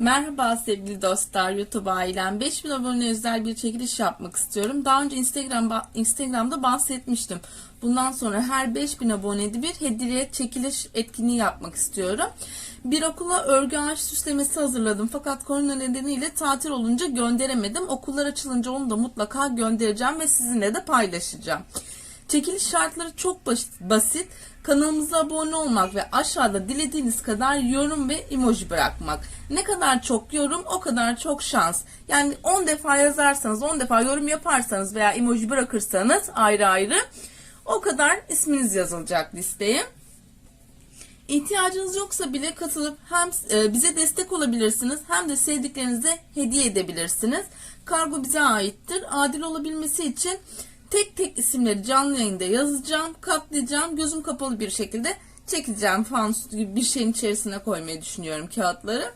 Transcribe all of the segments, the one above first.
Merhaba sevgili dostlar, YouTube ailem. 5000 abone özel bir çekiliş yapmak istiyorum. Daha önce Instagram Instagram'da bahsetmiştim. Bundan sonra her 5000 abonede bir hediye çekiliş etkinliği yapmak istiyorum. Bir okula örgü ağaç süslemesi hazırladım fakat korona nedeniyle tatil olunca gönderemedim. Okullar açılınca onu da mutlaka göndereceğim ve sizinle de paylaşacağım. Çekiliş şartları çok bas- basit. Kanalımıza abone olmak ve aşağıda dilediğiniz kadar yorum ve emoji bırakmak. Ne kadar çok yorum o kadar çok şans. Yani 10 defa yazarsanız 10 defa yorum yaparsanız veya emoji bırakırsanız ayrı ayrı o kadar isminiz yazılacak listeye. İhtiyacınız yoksa bile katılıp hem e, bize destek olabilirsiniz hem de sevdiklerinize hediye edebilirsiniz. Kargo bize aittir. Adil olabilmesi için tek tek isimleri canlı yayında yazacağım, katlayacağım, gözüm kapalı bir şekilde çekeceğim. Fanus gibi bir şeyin içerisine koymayı düşünüyorum kağıtları.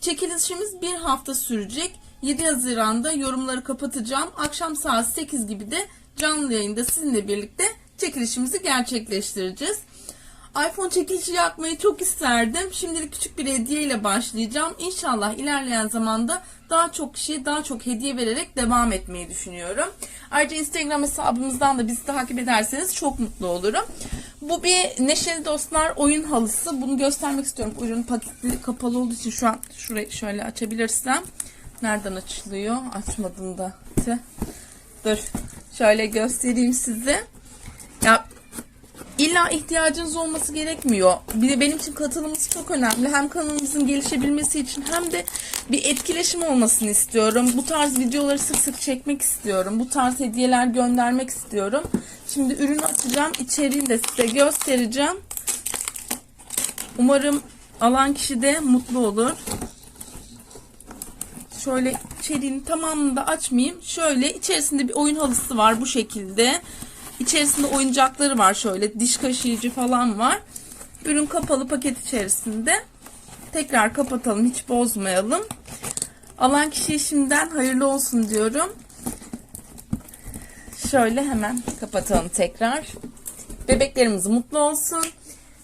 Çekilişimiz bir hafta sürecek. 7 Haziran'da yorumları kapatacağım. Akşam saat 8 gibi de canlı yayında sizinle birlikte çekilişimizi gerçekleştireceğiz iPhone çekilişi yapmayı çok isterdim. Şimdilik küçük bir hediye ile başlayacağım. İnşallah ilerleyen zamanda daha çok kişiye daha çok hediye vererek devam etmeyi düşünüyorum. Ayrıca Instagram hesabımızdan da bizi takip ederseniz çok mutlu olurum. Bu bir Neşeli Dostlar oyun halısı. Bunu göstermek istiyorum. Ürün paketli kapalı olduğu için şu an şurayı şöyle açabilirsem. Nereden açılıyor? Açmadım da. Dur. Şöyle göstereyim size. Ya İlla ihtiyacınız olması gerekmiyor. Bir de benim için katılımınız çok önemli. Hem kanalımızın gelişebilmesi için hem de bir etkileşim olmasını istiyorum. Bu tarz videoları sık sık çekmek istiyorum. Bu tarz hediyeler göndermek istiyorum. Şimdi ürünü açacağım. İçeriğini de size göstereceğim. Umarım alan kişi de mutlu olur. Şöyle içeriğini tamamını da açmayayım. Şöyle içerisinde bir oyun halısı var bu şekilde. İçerisinde oyuncakları var şöyle diş kaşıyıcı falan var. Ürün kapalı paket içerisinde. Tekrar kapatalım hiç bozmayalım. Alan kişiye şimdiden hayırlı olsun diyorum. Şöyle hemen kapatalım tekrar. Bebeklerimiz mutlu olsun.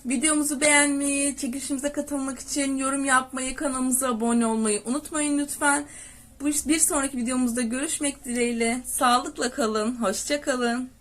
Videomuzu beğenmeyi, çekilişimize katılmak için yorum yapmayı, kanalımıza abone olmayı unutmayın lütfen. Bir sonraki videomuzda görüşmek dileğiyle. Sağlıkla kalın, hoşça kalın.